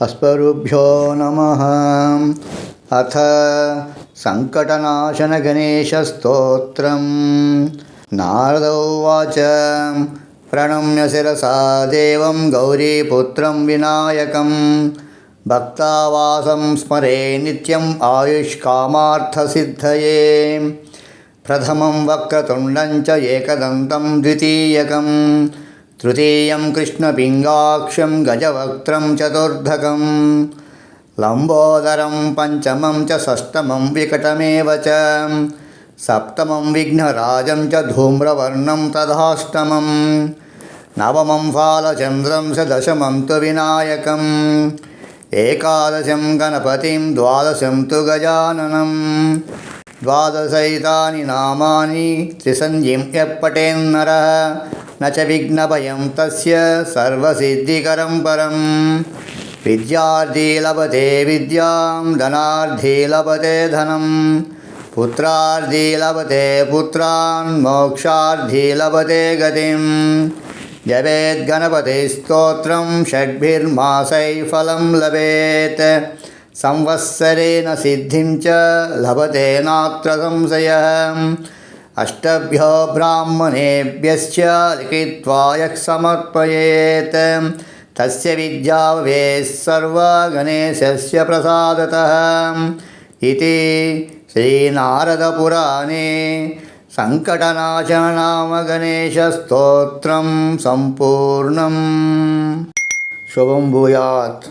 अस्मरुभ्यो नमः अथ सङ्कटनाशनगणेशस्तोत्रं नारद उवाच प्रणम्य शिरसा देवं गौरीपुत्रं विनायकं भक्तावासं स्मरे नित्यम् आयुष्कामार्थसिद्धये प्रथमं वक्रतुण्डं च एकदन्तं द्वितीयकं तृतीयं कृष्णपिङ्गाक्षं गजवक्त्रं चतुर्धकं लम्बोदरं पञ्चमं च षष्ठमं विकटमेव च सप्तमं विघ्नराजं च धूम्रवर्णं तथाष्टमं नवमं फालचन्द्रं च दशमं तु विनायकम् एकादशं गणपतिं द्वादशं तु गजाननं द्वादशैतानि नामानि त्रिसन्धिं यः पठेन्नरः न च विघ्नभयं तस्य सर्वसिद्धिकरं परं विद्यार्थी लभते विद्यां धनार्थी लभते धनं पुत्रार्थी लभते पुत्रान् मोक्षार्थी लभते गतिं जपेद्गणपतिस्तोत्रं षड्भिर्मासैः फलं लभेत् संवत्सरेण सिद्धिं च लभते नात्र संशयः అష్టభ్యో బ్రాహ్మణేభ్యశ్చ లిఖిత్వా యః సమర్పయేత్ తస్య విద్యావే సర్వ గణేశస్య ప్రసాదత ఇది శ్రీనారదపురాణే సంకటనాశననామ గణేశస్తోత్రం సంపూర్ణం శుభం భూయాత్